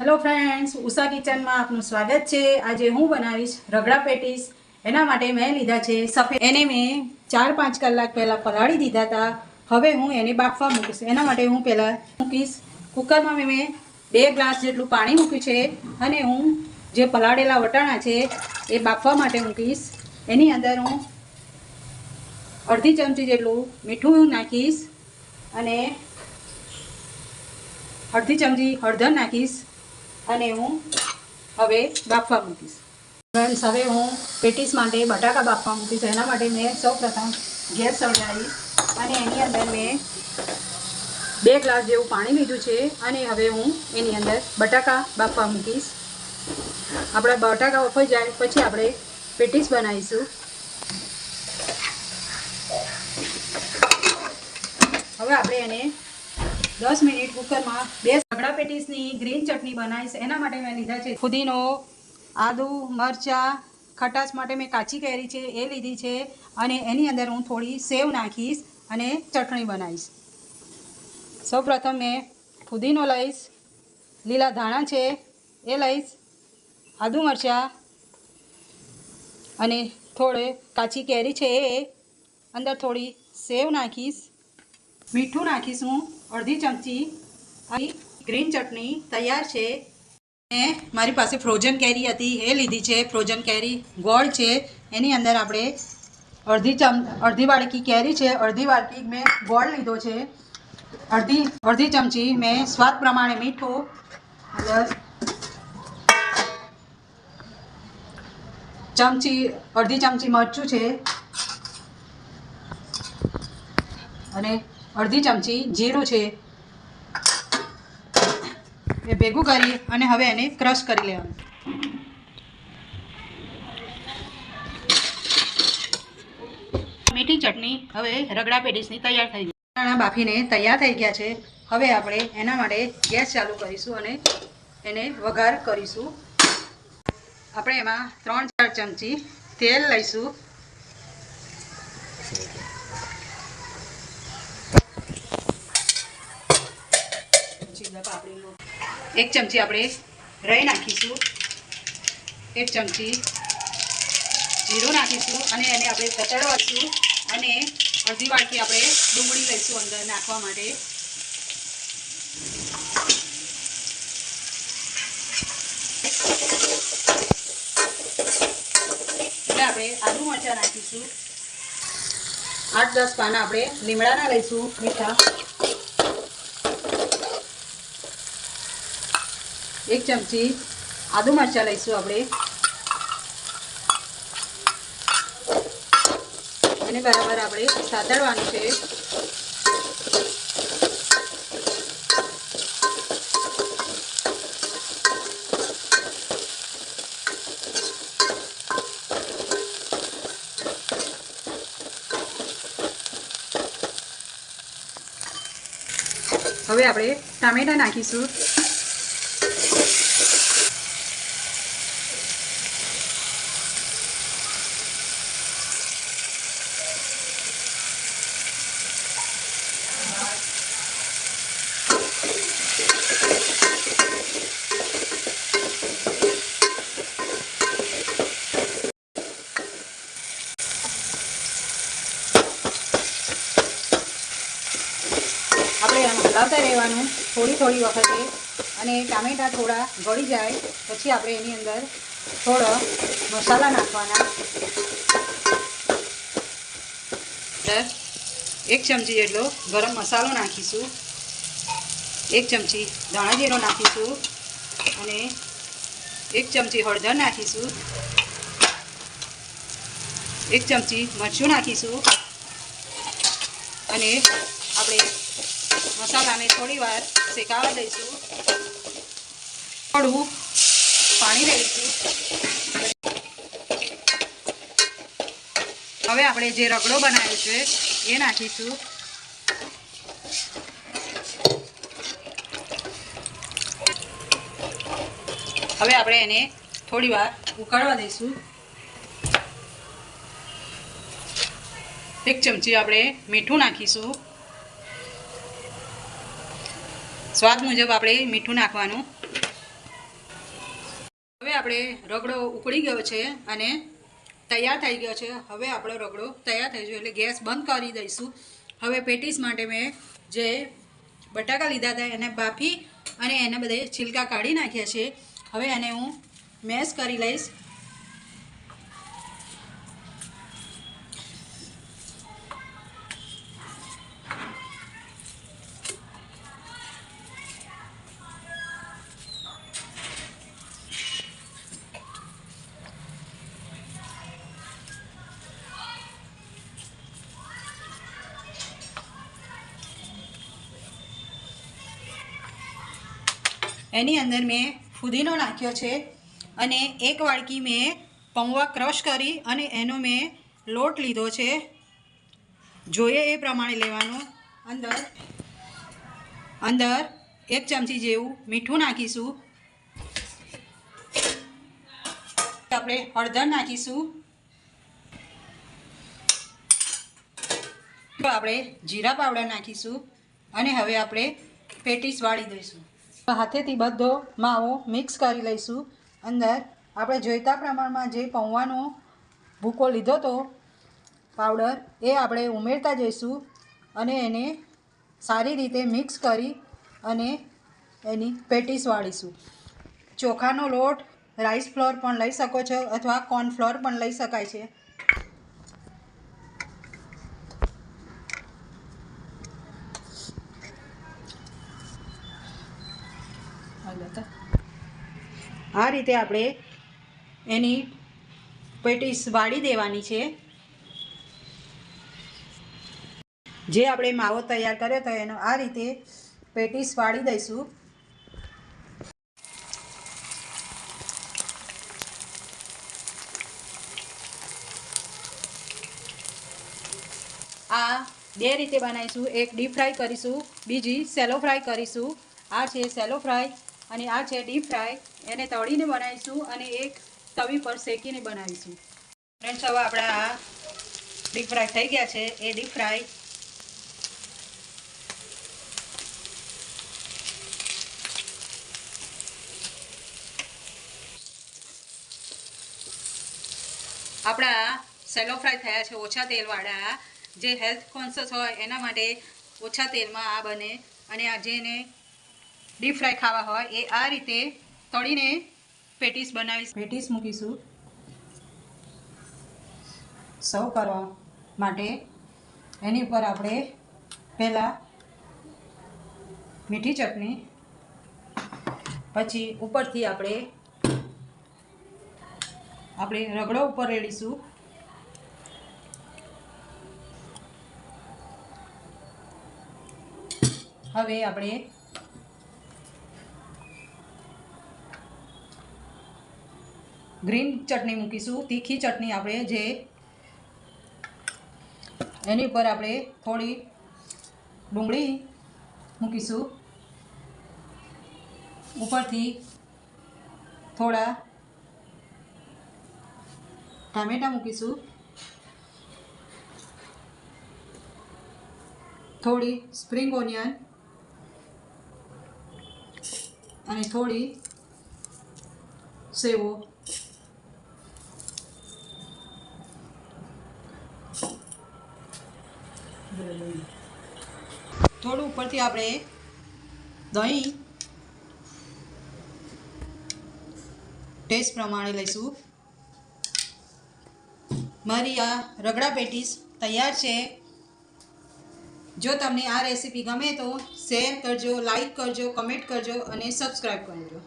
Hello friends Usha કિચનમાં આપનું સ્વાગત છે. આજે હું બનાવીશ રગડા પેટીસ. એના માટે મેં લીધા છે સફેદ. એને મેં ચાર પાંચ કલાક પહેલાં પલાળી દીધા હતા. હવે હું એને બાફવા મૂકીશ. એના માટે હું પહેલાં મૂકીશ. કુકરમાં મેં બે ગ્લાસ જેટલું પાણી મૂક્યું છે અને હું જે પલાળેલા વટાણા છે એ બાફવા માટે મૂકીશ. એની અંદર હું અડધી ચમચી જેટલું મીઠું નાખીશ અને અડધી ચમચી હળદર નાખીશ. અને હું હવે બાફવા મૂકીશ. ફ્રેન્ડ્સ હવે હું પેટીસ માટે બટાકા બાફવા મૂકીશ. એના માટે મેં સૌપ્રથમ ગેસ સળગાવી અને એની અંદર મેં બે ગ્લાસ જેવું પાણી લીધું છે અને હવે હું એની અંદર બટાકા બાફવા મૂકીશ. આપણા બટાકા બફાઈ જાય, પછી આપણે પેટીસ બનાવીશું. હવે આપણે એને દસ મિનિટ કુકરમાં બે સગડા પેટીસની ગ્રીન ચટણી બનાવીશ. એના માટે મેં લીધા છે ફુદીનો, આદુ, મરચાં. ખટાશ માટે મેં કાચી કેરી છે, એ લીધી છે. અને એની અંદર હું થોડી સેવ નાખીશ અને ચટણી બનાવીશ. સૌપ્રથમ મેં ફુદીનો લઈશ. લીલા ધાણા છે, એ લઈશ. આદુ, મરચાં અને થોડે કાચી કેરી છે એ. અંદર થોડી સેવ નાખીશ. મીઠું નાખીશું, અડધી ચમચી ગ્રીન ચટણી તૈયાર છે. ને મારી પાસે ફ્રોઝન કેરી હતી, એ લીધી છે. ફ્રોઝન કેરી ગોળ છે. એની અંદર આપણે અડધી ચમ, અડધી વાડકી કેરી છે. અડધી વાડકી મેં ગોળ લીધો છે. અડધી અડધી ચમચી મેં સ્વાદ પ્રમાણે મીઠું. ચમચી, અડધી ચમચી મરચું છે. અને અડધી ચમચી જીરું છે. એ ભેગું કરી અને હવે એને ક્રશ કરી લેવાનું. મીઠી ચટણી હવે રગડા પેટીસની તૈયાર થઈ ગઈ. વટાણા બાફીને તૈયાર થઈ ગયા છે. હવે આપણે એના માટે ગેસ ચાલુ કરીશું અને એને વઘાર કરીશું. આપણે એમાં ત્રણ ચાર ચમચી તેલ લઈશું. એક ચમચી આપણે રહી નાખીશું. એક ચમચી જીરું નાખીશું અને એને આપણે કચડવાશું અને અડધી વાટકી આપણે ડુંગળી લઈશું અંદર નાખવા માટે. આપણે આદુ મરચાં નાખીશું. આઠ દસ પાના આપણે લીમડાના લઈશું મીઠા. એક ચમચી આદુ મરચાં લઈશું આપણે. એને બરાબર આપણે સાતડવાનું છે. હવે આપણે ટામેટા નાખીશું આપણે આમ હલાવતા રહેવાનું થોડી થોડી વખતે. અને ટામેટાં થોડા ગળી જાય, પછી આપણે એની અંદર થોડો મસાલા નાખવાના. એક ચમચી જેટલો ગરમ મસાલો નાખીશું. એક ચમચી ધાણા જીરો નાખીશું. અને એક ચમચી હળદર નાખીશું. એક ચમચી મરચું નાખીશું. અને આપણે મસાલાને થોડી શેકાવા દઈશું. થોડું પાણી દઈશું હવે આપણે જે રગડો બનાવ્યો છે, એ નાખીશું. હવે આપણે એને થોડી વાર ઉકાળવા દઈશું. એક ચમચી આપણે મીઠું નાખીશું. સ્વાદ મુજબ આપણે મીઠું નાખવાનું. હવે આપણે રગડો ઉકળી ગયો છે અને તૈયાર થઈ ગયો છે. હવે આપણો રગડો તૈયાર થઈ ગયો એટલે ગેસ બંધ કરી દઈશું. હવે પેટીસ માટે મેં જે બટાકા લીધા હતા એને બાફી અને એને બધે છિલકા કાઢી નાખ્યા છે. હવે એને હું મેશ કરી લઈશ. એની અંદર મેં ફુદીનો નાખ્યો છે અને એક વાડકી મેં પૌવા ક્રશ કરી અને એનો મેં લોટ લીધો છે. જોઈએ એ પ્રમાણે લેવાનો. અંદર અંદર એક ચમચી જેવું મીઠું નાખીશું. આપણે હળદર નાખીશું. આપણે જીરા પાવડર નાખીશું અને હવે આપણે પેટીસ વાળી દઈશું. હાથેથી બધો માવો મિક્સ કરી લઈશું. અંદર આપણે જોઈતા પ્રમાણમાં જે પૌવાનો ભૂકો લીધો તો પાવડર એ આપણે ઉમેરતા જઈશું અને એને સારી રીતે મિક્સ કરી અને એની પેટીસ વાળીશું. ચોખાનો લોટ રાઈસ ફ્લોર પણ લઈ શકો છો અથવા કોર્ન ફ્લોર પણ લઈ શકાય છે. આ રીતે આપણે એની પેટીસ વાળી દેવાની છે. જે આપણે માવો તૈયાર કર્યો હતો એનો આ રીતે પેટીસ વાળી દઈશું. આ બે રીતે બનાવીશું. એક ડીપ ફ્રાય કરીશું, બીજી સેલો ફ્રાય કરીશું. આ છે સેલો ફ્રાય. અને આ છે ડીપ ફ્રાય એને તળીને બનાવીશું અને એક તવી પર શેકીને બનાવીશું. ફ્રેન્ડ્સ હવે આપણા ડીપ ફ્રાય થઈ ગયા છે. એ ડીપ ફ્રાય આપણા સેલો ફ્રાય થયા છે ઓછા તેલવાળા. જે હેલ્થ કોન્શિયસ હોય, એના માટે ઓછા તેલમાં આ બને. અને આ જેને ડીપ ફ્રાય ખાવા હોય, એ આ રીતે તળીને પેટીસ બનાવી પેટીસ મૂકીશું. સર્વ કરવા માટે એની ઉપર આપણે પહેલાં મીઠી ચટણી, પછી ઉપરથી આપણે આપણે રગડો ઉપર રેડીશું. હવે આપણે ગ્રીન ચટણી મૂકીશું, તીખી ચટણી આપણે જે એની ઉપર આપણે થોડી ડુંગળી મૂકીશું. ઉપરથી થોડા ટામેટાં મૂકીશું. થોડી સ્પ્રિંગ ઓનિયન અને થોડી સેવો. થોડું ઉપરથી આપણે દહીં ટેસ્ટ પ્રમાણે લઈશું. મારી આ રગડા પેટીસ તૈયાર છે. જો તમને આ રેસીપી ગમે તો શેર કરજો લાઈક કરજો કમેન્ટ કરજો અને સબસ્ક્રાઈબ કરજો.